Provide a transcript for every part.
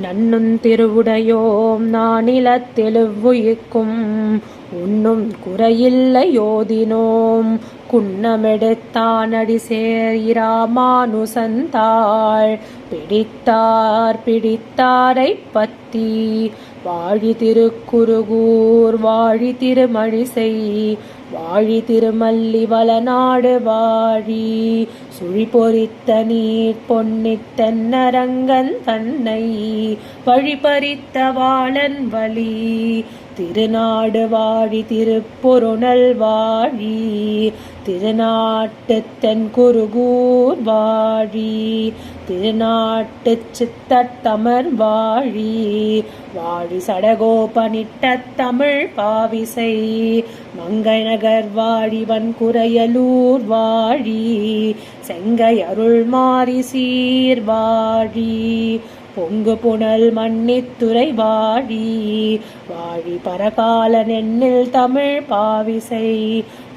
நன்னும் திருவுடையோம் நானிலத்தெழுவுயிக்கும் உன்னும் குறையில்லை யோதினோம். குன்னமெடுத்தானடி சேயிராமானுசந்தாள் பிடித்தார் பிடித்தாரை பத்தி. வாழி திருக்குருகூர் வாழி திருமழிசை வாழி திருமல்லி வளநாடு வாழி. சுழி பொறித்த நீர் பொன்னித் தென்னரங்கன் தன்னை. வழிபறித்த வாழன் வழி. திருநாடு வாழி திருப்பொருணல் வாழி திருநாட்டு தென்குருகூர் வாழி திருநாட்டு சித்தத்தமர் வாழி வாழி சடகோபனிட்ட தமிழ் பாவிசை மங்கை நகர் வாழி வன்குறையலூர் வாழி செங்கை அருள் மாறி சீர்வாழி பொங்கு புனல் மன்னித்துறை வாழி வாழி பரகால நெண்ணில் தமிழ் பாவிசை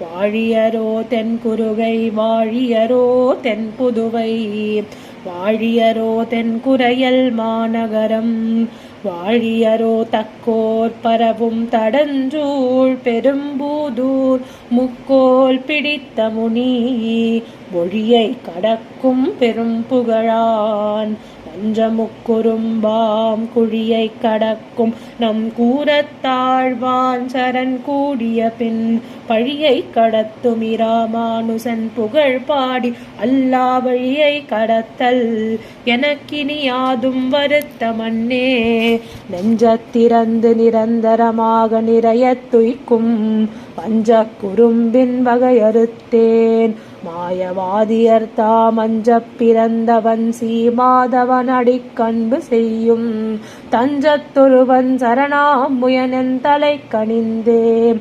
வாழியரோ தென்குருகை வாழியரோ தென்புதுவை வாழியரோ தென்குறையல் மாநகரம். வாழியரோ தக்கோர் பரவும் தடஞ்சூழ் பெரும்பூதூர். முக்கோல் பிடித்த முனி மொழியை கடக்கும் பெரும் புகழான் பஞ்சமுக்குறும்பாம் குழியை கடக்கும். நம் கூறத்தாழ்வான் சரண் கூடிய பின் பழியை கடத்தும் இராமானுசன் புகழ் பாடி அல்லா வழியை கடத்தல். எனக்கினி யாதும் வருத்த மண்ணே நெஞ்சத்திறந்து நிரந்தரமாக நிறைய துய்க்கும். பஞ்ச குறும்பின் வகையறுத்தேன். மாயவாதியர் தாமஞ்சப் பிறந்தவன் சீமாதவன் அடிக்கண்பு செய்யும். தஞ்சத்தொருவன் சரணாமுயனன் தலை கணிந்தே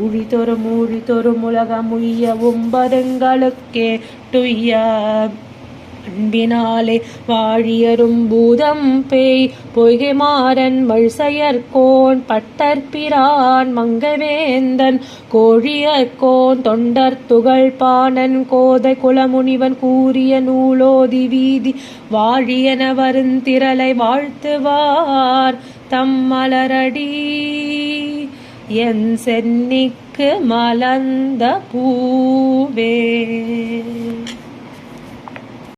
ஊழி தொறும் ஊழி தொறும் உலகம் உய்யவும் வருங்களுக்கே துய்ய. அன்பினாலே வாழியரும் பூதம் பேய். பொய்கை மாறன் மழ்சையர்கோன் பட்டற்பிரான் மங்கவேந்தன் கோழியர்கோன் தொண்டர் துகள் பாணன் கோதை குலமுனிவன் கூறிய நூலோதி வீதி வாழியன வருந்திரலை வாழ்த்துவார் தம் மலரடி. என் சென்னிக்கு மலர்ந்த பூவே.